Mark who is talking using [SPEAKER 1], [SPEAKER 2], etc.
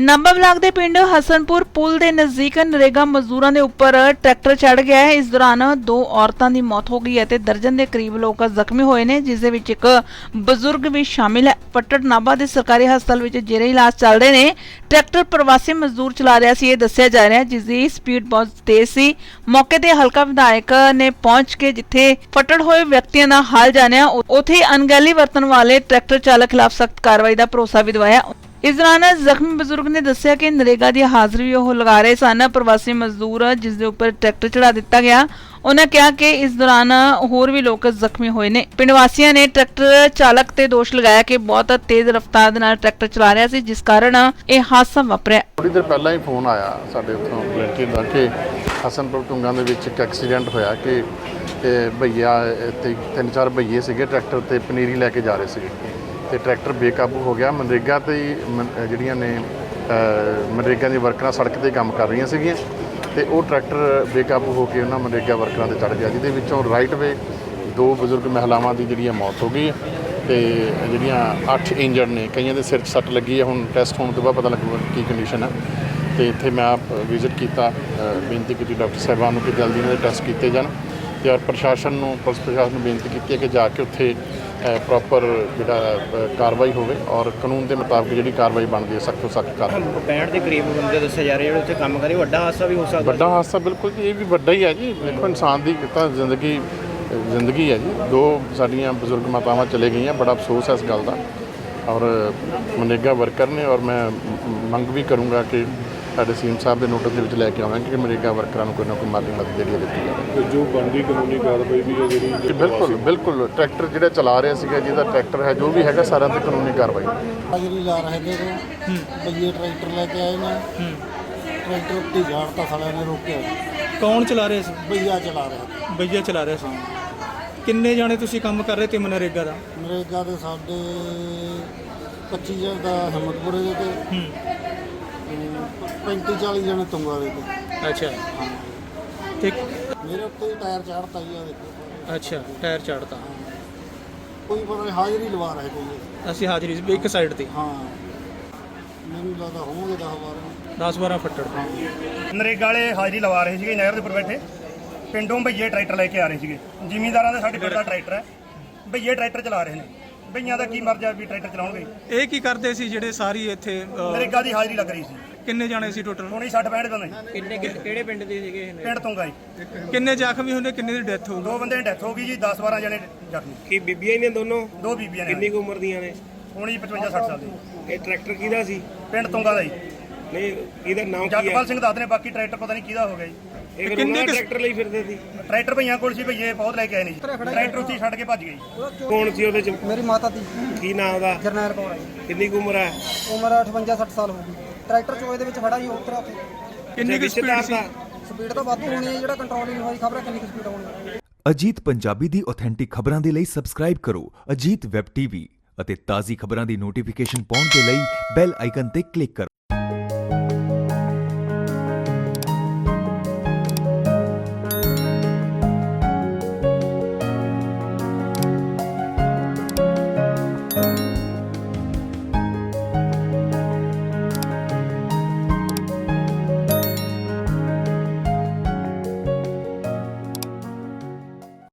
[SPEAKER 1] Nabha block ਦੇ ਪਿੰਡ ਹਸਨਪੁਰ ਪੁਲ ਦੇ ਨਜ਼ਦੀਕ ਨਰੇਗਾ ਮਜ਼ਦੂਰਾਂ ਦੇ ਉੱਪਰ ਟਰੈਕਟਰ ਚੜ ਗਿਆ ਹੈ। ਇਸ ਦੌਰਾਨ ਦੋ ਔਰਤਾਂ ਦੀ ਮੌਤ ਹੋ ਗਈ ਹੈ ਦਰਜਨ ਦੇ ਕਰੀਬ ਲੋਕ ਜ਼ਖਮੀ ਹੋਏ ਨੇ, ਜਿਸ ਦੇ ਵਿੱਚ ਇੱਕ ਬਜ਼ੁਰਗ ਵੀ ਸ਼ਾਮਿਲ ਹੈ। ਪੱਟੜ ਨਾਭਾ ਦੇ ਸਰਕਾਰੀ ਹਸਪਤਾਲ ਵਿੱਚ ਜੇਰੇ ਇਲਾਜ ਚੱਲ ਰਹੇ ਨੇ। ਟਰੈਕਟਰ ਪ੍ਰਵਾਸੀ ਮਜ਼ਦੂਰ ਚਲਾ ਰਿਹਾ ਸੀ, ਇਹ ਦੱਸਿਆ ਜਾ ਰਿਹਾ ਹੈ, ਜਿਸ ਦੀ ਸਪੀਡ ਬਹੁਤ ਤੇਜ਼ ਸੀ। ਮੌਕੇ ਤੇ ਹਲਕਾ ਵਿਧਾਇਕ ਨੇ ਪਹੁੰਚ ਕੇ ਜਿੱਥੇ ਫਟੜ ਹੋਏ ਵਿਅਕਤੀਆਂ ਦਾ ਹਾਲ ਜਾਣਿਆ, ਉ- ਉੱਥੇ ਅਣਗਹਿਲੀ ਵਰਤਣ ਵਾਲੇ ਟਰੈਕਟਰ ਚਾਲਕ ਖਿਲਾਫ ਸਖਤ ਕਾਰਵਾਈ ਦਾ ਭਰੋਸਾ ਵੀ ਦਿਵਾਇਆ। ਇਸ ਦੌਰਾਨ ਜ਼ਖਮੀ ਬਜ਼ੁਰਗ ਨੇ ਦੱਸਿਆ ਕਿ ਨਰੇਗਾ ਦੀ ਹਾਜ਼ਰੀ ਵੀ ਉਹ ਲਗਾ ਰਹੇ ਸਨ, ਪ੍ਰਵਾਸੀ ਮਜ਼ਦੂਰ ਜਿਸ ਦੇ ਉੱਪਰ ਟਰੈਕਟਰ ਚੜਾ ਦਿੱਤਾ ਗਿਆ। ਉਹਨਾਂ ਕਿਹਾ ਕਿ ਇਸ ਦੌਰਾਨ ਹੋਰ ਵੀ ਲੋਕ ਜ਼ਖਮੀ ਹੋਏ ਨੇ। ਪਿੰਡ ਵਾਸੀਆਂ ਨੇ ਟਰੈਕਟਰ ਚਾਲਕ ਤੇ ਦੋਸ਼ ਲਗਾਇਆ ਕਿ ਬਹੁਤ ਤੇਜ਼ ਰਫ਼ਤਾਰ ਦੇ ਨਾਲ ਟਰੈਕਟਰ ਚਲਾ ਰਿਹਾ ਸੀ, ਜਿਸ ਕਾਰਨ ਇਹ ਹਾਦਸਾ ਵਾਪਰਿਆ।
[SPEAKER 2] ਥੋੜੀ ਦੇਰ ਪਹਿਲਾਂ ਹੀ ਫੋਨ ਆਇਆ ਸਾਡੇ ਉੱਥੋਂ ਲੜਕੀ ਦਾ ਕਿ ਹਸਨਪੁਰ ਟੁੰਗਾਂ ਦੇ ਵਿੱਚ ਇੱਕ ਐਕਸੀਡੈਂਟ ਹੋਇਆ ਕਿ ਭਈਆ ਤੇ ਤਿੰਨ ਚਾਰ ਭਈਏ ਸੀਗੇ ਟਰੈਕਟਰ ਤੇ ਪਨੀਰੀ ਲੈ ਕੇ ਜਾ ਰਹੇ ਸੀਗੇ। ਤੇ ਟਰੈਕਟਰ ਬੇਕਾਬੂ ਹੋ ਗਿਆ। ਮਨਰੇਗਾ ਤੇ ਮਨ- ਜਿਹੜੀਆਂ ਨੇ ਮਨਰੇਗਾ ਦੀਆਂ ਵਰਕਰਾਂ ਸੜਕ ਤੇ ਕੰਮ ਕਰ ਰਹੀਆਂ ਸੀਗੀਆਂ ਤੇ ਉਹ ਟਰੈਕਟਰ ਬੇਕਾਬੂ ਹੋ ਕੇ ਉਹਨਾਂ ਮਨਰੇਗਾ ਵਰਕਰਾਂ ਤੇ ਚੜ ਗਿਆ। ਜਿਹਦੇ ਵਿੱਚੋਂ ਰਾਈਟ ਵੇ ਦੋ ਬਜ਼ੁਰਗ ਮਹਿਲਾਵਾਂ ਦੀ ਜਿਹੜੀ ਹੈ ਮੌਤ ਹੋ ਗਈ ਹੈ ਤੇ ਜਿਹੜੀਆਂ 8 ਇੰਜਰਡ ਨੇ, ਕਈਆਂ ਦੇ ਸਿਰ 'ਚ ਸੱਟ ਲੱਗੀ ਹੈ ਹੁਣ ਟੈਸਟ ਹੋਣ ਤੋਂ ਬਾਅਦ ਪਤਾ ਲੱਗੂਗਾ ਕੀ ਕੰਡੀਸ਼ਨ ਹੈ ਤੇ ਇੱਥੇ ਮੈਂ ਆਪ ਵਿਜ਼ਿਟ ਕੀਤਾ ਬੇਨਤੀ ਕੀਤੀ ਡਾਕਟਰ ਸਾਹਿਬਾਨ ਨੂੰ ਕਿ ਜਲਦੀ ਇਹਨਾਂ ਦੇ ਟੈਸਟ ਕੀਤੇ ਜਾਣ ਤੇ ਔਰ ਪ੍ਰਸ਼ਾਸਨ ਨੂੰ, ਪੁਲਿਸ ਪ੍ਰਸ਼ਾਸਨ ਨੂੰ ਬੇਨਤੀ ਕੀਤੀ ਹੈ ਕਿ ਜਾ ਕੇ ਉੱਥੇ ਪ੍ਰੋਪਰ ਜਿਹੜਾ ਕਾਰਵਾਈ ਹੋਵੇ ਔਰ ਕਾਨੂੰਨ ਦੇ ਮੁਤਾਬਕ ਜਿਹੜੀ ਕਾਰਵਾਈ ਬਣਦੀ ਹੈ ਸਖਤ ਤੋਂ ਸਖਤ ਕਾਰਵਾਈ।
[SPEAKER 3] 65 ਦੇ ਕਰੀਬ ਬੰਦੇ ਦੱਸੇ ਜਾ ਰਹੇ ਜਿਹੜੇ ਉੱਥੇ ਕੰਮ ਕਰੇ ਵੱਡਾ ਹਾਦਸਾ ਵੀ ਹੋ ਸਕਦਾ।
[SPEAKER 2] ਵੱਡਾ ਹਾਦਸਾ ਬਿਲਕੁਲ ਇਹ ਵੀ ਵੱਡਾ ਹੀ ਹੈ ਜੀ। ਦੇਖੋ ਇਨਸਾਨ ਦੀ ਤਾਂ ਜ਼ਿੰਦਗੀ ਜ਼ਿੰਦਗੀ ਹੈ ਜੀ। ਦੋ ਸਾਡੀਆਂ ਬਜ਼ੁਰਗ ਮਾਤਾਵਾਂ ਚਲੇ ਗਈਆਂ ਬੜਾ ਅਫਸੋਸ ਹੈ ਇਸ ਗੱਲ ਦਾ। ਔਰ ਮਨੇਗਾ ਵਰਕਰ ਨੇ ਔਰ ਮ- ਮੰਗ ਵੀ ਕਰੂੰਗਾ ਕਿ ਸਾਡੇ ਸੀਐਮ ਸਾਹਿਬ ਦੇ ਨੋਟਿਸ ਦੇ ਵਿੱਚ ਲੈ ਕੇ ਆਵਾਂਗੇ ਕਿ ਮਨੇਗਾ ਵਰਕਰਾਂ ਨੂੰ ਕੋਈ ਨਾ ਕੋਈ ਮਾਲੀ ਮਦਦ ਜਿਹੜੀ ਹੈ ਦਿੱਤੀ ਜਾਵੇ।
[SPEAKER 4] ਤੇ ਜੋ ਬਣਦੀ ਕਾਨੂੰਨੀ ਕਾਰਵਾਈ ਵੀ ਹੈ ਜਿਹੜੀ
[SPEAKER 2] ਬਿਲਕੁਲ ਬਿਲਕੁਲ। ਟਰੈਕਟਰ ਜਿਹੜਾ ਚਲਾ ਰਿਹਾ ਸੀਗਾ ਜਿਹਦਾ ਟਰੈਕਟਰ ਹੈ ਜੋ ਵੀ ਹੈਗਾ ਸਾਰਿਆਂ ਤੇ ਕਾਨੂੰਨੀ ਕਾਰਵਾਈ।
[SPEAKER 5] ਹਾਜ਼ਰੀ ਲਾ ਰਹੇ ਤੇ ਬਈਏ ਟਰੈਕਟਰ ਲੈ ਕੇ ਆਏ ਨੇ। ਟਰੈਕਟਰ ਉੱਤੇ ਝਾੜਤਾ ਸਾਲਿਆਂ ਨੇ ਰੋਕਿਆ।
[SPEAKER 6] ਕੌਣ ਚਲਾ ਰਿਹਾ ਸੀ?
[SPEAKER 5] ਬਈਆ ਚਲਾ ਰਿਹਾ।
[SPEAKER 6] ਬਈਆ ਚਲਾ ਰਿਹਾ ਸੀ। ਕਿੰਨੇ ਜਾਣੇ ਤੁਸੀਂ ਕੰਮ ਕਰ ਰਹੇ ਤੇ ਮਨਰੇਗਾ ਦਾ?
[SPEAKER 5] ਨਰੇਗਾ ਦੇ ਸਾਡੇ 25 ਜਣ ਦਾ ਹਿੰਮਤਪੁਰੇ ਦੇ ਤੇ। 35 40 ਜਣੇ ਤੁੰਗਾ ਦੇ ਤੇ
[SPEAKER 6] ਅੱਛਾ। ਤੇ
[SPEAKER 5] ਮੇਰੇ ਉੱਤੇ ਹੀ ਟਾਇਰ ਚਾੜਤਾ ਜੀ ਆ ਦੇਖੋ।
[SPEAKER 6] ਅੱਛਾ ਟਾਇਰ ਚੜਤਾ।
[SPEAKER 5] ਕੋਈ ਪਤਾ ਨਹੀਂ ਹਾਜ਼ਰੀ ਲਵਾ ਰਹੇ ਜੀ
[SPEAKER 6] ਅਸੀਂ ਹਾਜ਼ਰੀ ਸੀ ਇੱਕ ਸਾਈਡ ਤੇ।
[SPEAKER 5] ਹਾਂ। ਮੈਨੂੰ ਲੱਗਦਾ ਹੋਣਗੇ 10 12
[SPEAKER 6] 10 12 ਫੱਟੜ।
[SPEAKER 7] ਨਰੇਗਾ ਵਾਲੇ ਹਾਜ਼ਰੀ ਲਵਾ ਰਹੇ ਸੀਗੇ ਨਹਿਰ ਦੇ ਉੱਪਰ ਬੈਠੇ। ਪਿੰਡੋਂ ਭਈਏ ਟਰੈਕਟਰ ਲੈ ਕੇ ਆ ਰਹੇ ਸੀਗੇ। ਜ਼ਿਮੀਂਦਾਰਾਂ ਦਾ ਸਾਡੇ ਪਿੰਡ ਦਾ ਟਰੈਕਟਰ ਹੈ। ਭਈਏ ਟਰੈਕਟਰ ਚਲਾ ਰਹੇ ਨੇ। ਭਈਆਂ ਦਾ ਕੀ ਮਰਜ਼ਾ ਵੀ ਟਰੈਕਟਰ ਚਲਾਉਣਗੇ।
[SPEAKER 6] ਇਹ ਕੀ ਕਰਦੇ ਸੀ ਜਿਹੜੇ ਸਾਰੀ ਇੱਥੇ
[SPEAKER 7] ਨਰੇਗਾ ਦੀ ਹਾਜ਼ਰੀ ਲੱਗ ਰਹੀ ਸੀ।
[SPEAKER 6] ਕਿੰਨੇ ਜਾਣੇ ਸੀ ਟੋਟਲ
[SPEAKER 7] ਹੁਣੀ 60 65 ਬੰਦੇ।
[SPEAKER 3] ਕਿੰਨੇ ਕਿਹੜੇ ਪਿੰਡ ਦੇ ਸੀਗੇ ਇਹ
[SPEAKER 7] ਪਿੰਡ ਤੋਂ ਗਏ
[SPEAKER 6] ਕਿੰਨੇ ਜ਼ਖਮੀ ਹੋਣੇ ਕਿੰਨੇ ਦੀ ਡੈਥ ਹੋ
[SPEAKER 7] ਦੋ ਬੰਦੇ ਦੀ ਡੈਥ ਹੋ ਗਈ ਜੀ 10 12 ਜਣੇ ਜ਼ਖਮੀ।
[SPEAKER 8] ਕੀ ਬੀਬੀਆਂ ਹੀ ਨੇ ਦੋਨੋਂ?
[SPEAKER 7] ਦੋ ਬੀਬੀਆਂ ਨੇ।
[SPEAKER 8] ਕਿੰਨੀ ਕੁ ਉਮਰ ਦੀਆਂ ਨੇ?
[SPEAKER 7] ਹੁਣੀ 55 60 ਸਾਲ ਦੀ।
[SPEAKER 8] ਇਹ ਟਰੈਕਟਰ ਕਿਹਦਾ ਸੀ?
[SPEAKER 7] ਪਿੰਡ ਤੋਂਗਾ ਦਾ ਜੀ।
[SPEAKER 8] ਨਹੀਂ ਇਹਦਾ ਨਾਮ ਕੀ ਹੈ?
[SPEAKER 7] ਜਗਪਾਲ ਸਿੰਘ ਦੱਸਦੇ ਨੇ ਬਾਕੀ ਟਰੈਕਟਰ ਪਤਾ ਨਹੀਂ ਕਿਹਦਾ ਹੋ ਗਿਆ ਜੀ।
[SPEAKER 8] ਇਹ ਫਿਰ
[SPEAKER 6] ਕਿੰਨੇ
[SPEAKER 8] ਉਹਨਾਂ ਟਰੈਕਟਰ ਲਈ ਫਿਰਦੇ ਸੀ?
[SPEAKER 7] ਟਰੈਕਟਰ ਭਈਆਂ ਕੋਲ ਸੀ ਭਈਏ ਬਹੁਤ ਲੈ ਕੇ ਆਏ ਨੇ ਜੀ। ਟਰੈਕਟਰ ਉੱਥੇ ਹੀ ਛੱਡ ਕੇ ਭੱਜ ਗਏ ਜੀ।
[SPEAKER 8] ਕੌਣ ਸੀ ਉਹਦੇ ਚ?
[SPEAKER 5] ਮੇਰੀ ਮਾਤਾ ਦੀ।
[SPEAKER 8] ਕੀ ਨਾਮ ਉਹਦਾ?
[SPEAKER 5] ਜਰਨੈਲ ਕੌਰ ਹੈ
[SPEAKER 8] ਕਿੰਨੀ ਕੁ ਉਮਰ ਹੈ?
[SPEAKER 5] ਉਮਰ 58 60 ਸਾਲ ਹੋ ਗਈ। ਟਰੈਕਟਰ ਚੋਏ ਦੇ ਵਿੱਚ ਖੜਾ ਹੀ ਉਤਰਿਆ ਤੇ
[SPEAKER 6] ਕਿੰਨੀ ਕੁ ਸਪੀਡ ਸੀ?
[SPEAKER 5] ਸਪੀਡ ਤਾਂ ਵੱਧ ਹੋਣੀ ਹੈ ਜਿਹੜਾ ਕੰਟਰੋਲ ਹੀ ਨਹੀਂ ਹੋਈ ਖਬਰ ਕਿੰਨੀ ਸਪੀਡ ਹੋਣੀ
[SPEAKER 9] ਅਜੀਤ ਪੰਜਾਬੀ ਦੀ ਆਥੈਂਟਿਕ ਖਬਰਾਂ ਦੇ ਲਈ ਸਬਸਕ੍ਰਾਈਬ ਕਰੋ ਅਜੀਤ ਵੈਬ ਟੀਵੀ ਅਤੇ ਤਾਜ਼ੀ ਖਬਰਾਂ ਦੀ ਨੋਟੀਫਿਕੇਸ਼ਨ ਪਾਉਣ ਦੇ ਲਈ ਬੈਲ ਆਈਕਨ ਤੇ ਕਲਿੱਕ ਕਰੋ।